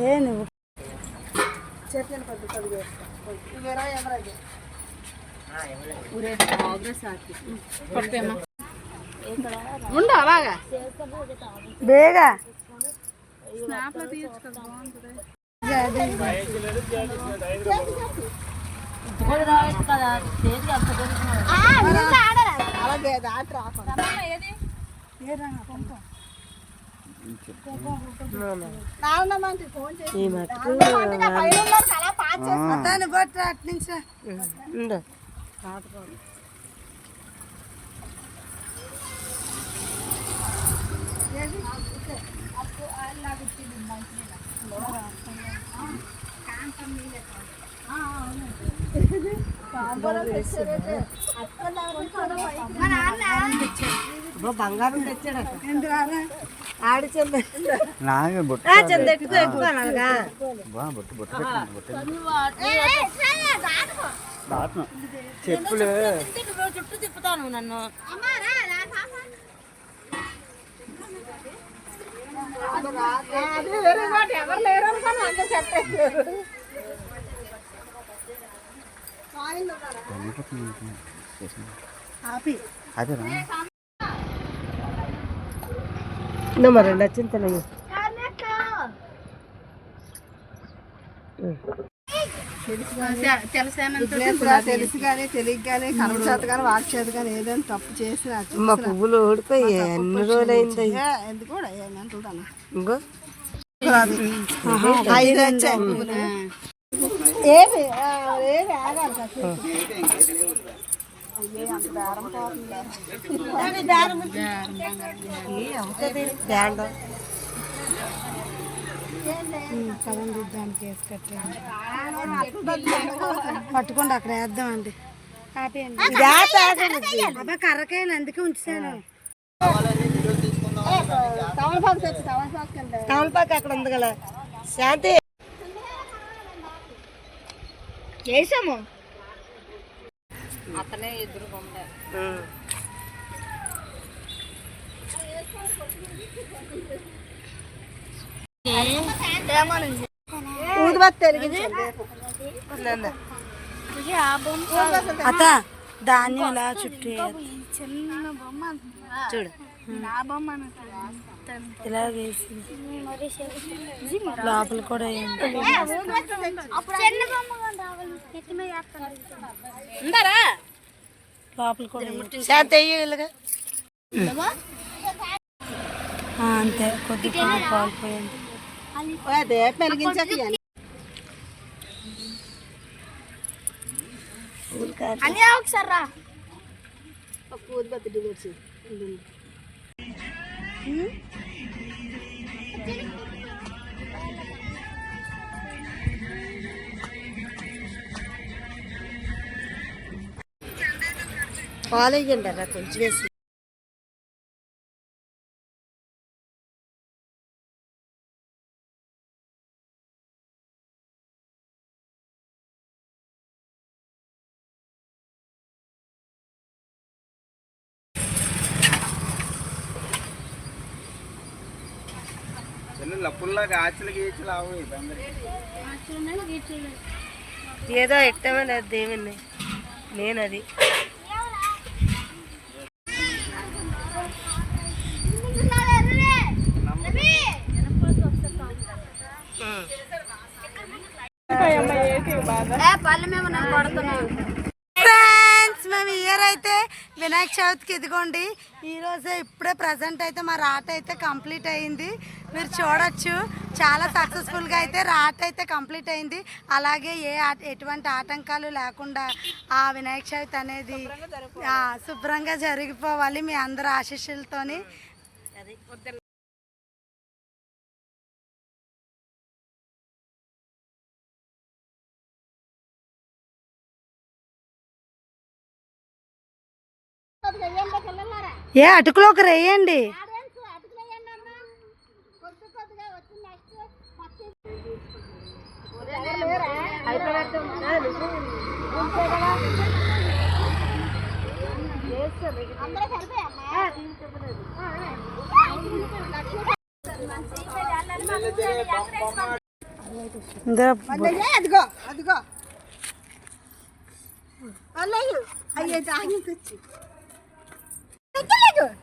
ఏ నువ్వు? ఉండు అలాగా బేగా ఈ మటుకు దాన్ని నుంచి. ఉండు. బంగారం తెచ్చాడట. ఆడి చెంద నాగే బొట్టు చెంద ఎట్టుకో ఎక్కువ అలాగా బా బొట్టు బొట్టు పెట్టండి బొట్టు దాటును చెప్పులు. చుట్టూ తిప్పుతాను నన్ను? ఎవరు లేరు అనుకోని అందరూ చెప్పేసారు ఆపి. అదేరా నువ్వు మరి నచ్చింతలే తెలుసు కానీ తెలియక కానీ కనప చేత కానీ ఏదైనా తప్పు చేసినా మా పువ్వులు ఓడిపోయి ఎన్ని రోజులైంది? ఎందుకు కూడా ఏమంటుంటాను ఇంకో ఐదు వచ్చాయి. పువ్వులు. ఏమి? ఆ, ఏమి ఆగాలి? బ్యాండ్ పట్టుకోండి అక్కడ వేద్దామండి. అబ్బా కర్రకాయలు అందుకే ఉంచాను. తమలపాకు అక్కడ ఉంది కదా. శాంతి. చేసాము వెలిగించండి అత్త ధాన్యం ఇలా చుట్టూ చూడు ఇలా వేసి లోపల కూడా లోపల కూడా అంతే. కొద్దిగా పాలు పోయండి దీపం వెలిగించాక ఇవన్నీ. ఒక ఊదుబత్తి దిగొచ్చు Hı? Ağlayacağım ben zaten. Civesi. లప్పుల్లాగా ఆచలు గీచలు ఏదో ఎట్టమని అది ఏమన్నా నేను అది ఫ్రెండ్స్ మేము ఇయర్ అయితే వినాయక చవితికి ఇదిగోండి. ఈరోజే ఇప్పుడే ప్రజెంట్ అయితే మా రాట అయితే కంప్లీట్ అయింది. మీరు చూడొచ్చు. చాలా సక్సెస్ఫుల్గా అయితే రాట అయితే కంప్లీట్ అయింది. అలాగే ఏ ఆట ఎటువంటి ఆటంకాలు లేకుండా ఆ వినాయక చవితి అనేది శుభ్రంగా జరిగిపోవాలి మీ అందరి ఆశీస్సులతోని. ఏ అటుకులో ఒక రేయండి అదిగో అదిగో. అయ్యే దానికి వచ్చి talaga!